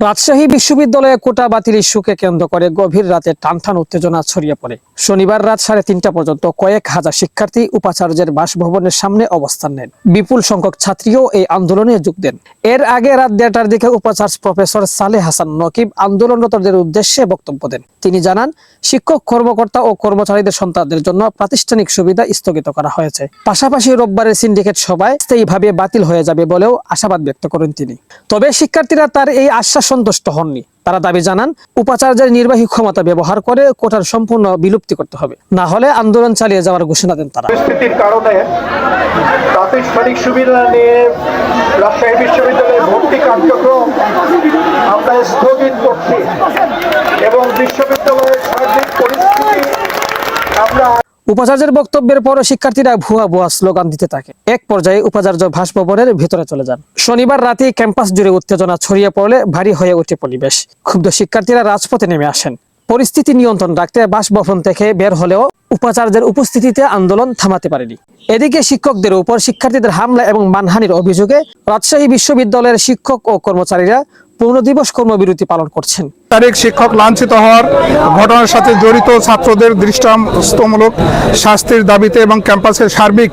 রাজশাহী বিশ্ববিদ্যালয়ে কোটা বাতিল ইস্যুকে কেন্দ্র করে গভীর রাতে টানটান উত্তেজনা ছড়িয়ে পড়ে। শনিবার রাত সাড়ে তিনটা পর্যন্ত কয়েক হাজার শিক্ষার্থী উপাচার্যের বাসভবনের সামনে অবস্থান নেন। বিপুল সংখ্যক ছাত্রীও এই আন্দোলনে যোগ দেন। এর আগে রাত দেড়টার দিকে উপাচার্য প্রফেসর সালেহ হাসান নকিব আন্দোলনরতদের উদ্দেশ্যে বক্তব্য দেন। তিনি জানান, শিক্ষক, কর্মকর্তা ও কর্মচারীদের সন্তানদের জন্য প্রাতিষ্ঠানিক সুবিধা স্থগিত করা হয়েছে। পাশাপাশি রোববারের সিন্ডিকেট সভায় স্থায়ীভাবে বাতিল হয়ে যাবে বলেও আশাবাদ ব্যক্ত করেন তিনি। তবে শিক্ষার্থীরা তার এই আশ্বাস সন্তুষ্ট হননি। তারা দাবি জানান, উপাচার্যের নির্বাহী ক্ষমতা ব্যবহার করে কোটার সম্পূর্ণ বিলুপ্তি করতে হবে। না হলে আন্দোলন চালিয়ে যাওয়ার ঘোষণা দেন তারা। পরিস্থিতির কারণে প্রাতিষ্ঠানিক সুবিধা নিয়ে রাজশাহী বিশ্ববিদ্যালয়ের ভর্তি কার্যক্রম আমরা স্থগিত করছি এবং বিশ্ববিদ্যালয়ের সার্বিক পরিস্থিতি আমরা উপাচার্যের বক্তব্যের পরও শিক্ষার্থীরা ভুয়া ভুয়া স্লোগান দিতে থাকে। এক পর্যায়ে উপাচার্য ভাসভবনের ভিতরে চলে যান। শনিবার রাতে ক্যাম্পাস জুড়ে উত্তেজনা ছড়িয়ে পড়লে ভারী হয়ে ওঠে পরিবেশ। ক্ষুব্ধ শিক্ষার্থীরা রাজপথে নেমে আসেন। পরিস্থিতি নিয়ন্ত্রণ রাখতে বাসভবন থেকে বের হলেও উপাচার্যের উপস্থিতিতে আন্দোলন থামাতে পারেনি। এদিকে শিক্ষকদের উপর শিক্ষার্থীদের হামলা এবং মানহানির অভিযোগে রাজশাহী বিশ্ববিদ্যালয়ের শিক্ষক ও কর্মচারীরা পূর্ণ দিবস কর্মবিরতি পালন করছেন। তারিখ শিক্ষক লাঞ্ছিত হওয়ার ঘটনার সাথে জড়িত ছাত্রদের দৃষ্টান্তমূলক শাস্তির দাবিতে এবং ক্যাম্পাসের সার্বিক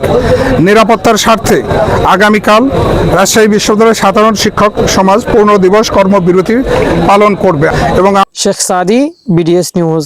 নিরাপত্তার স্বার্থে আগামীকাল রাজশাহী বিশ্ববিদ্যালয়ের সাধারণ শিক্ষক সমাজ পূর্ণ দিবস কর্মবিরতি পালন করবে এবং শেখ সাদি বিডিএস নিউজ।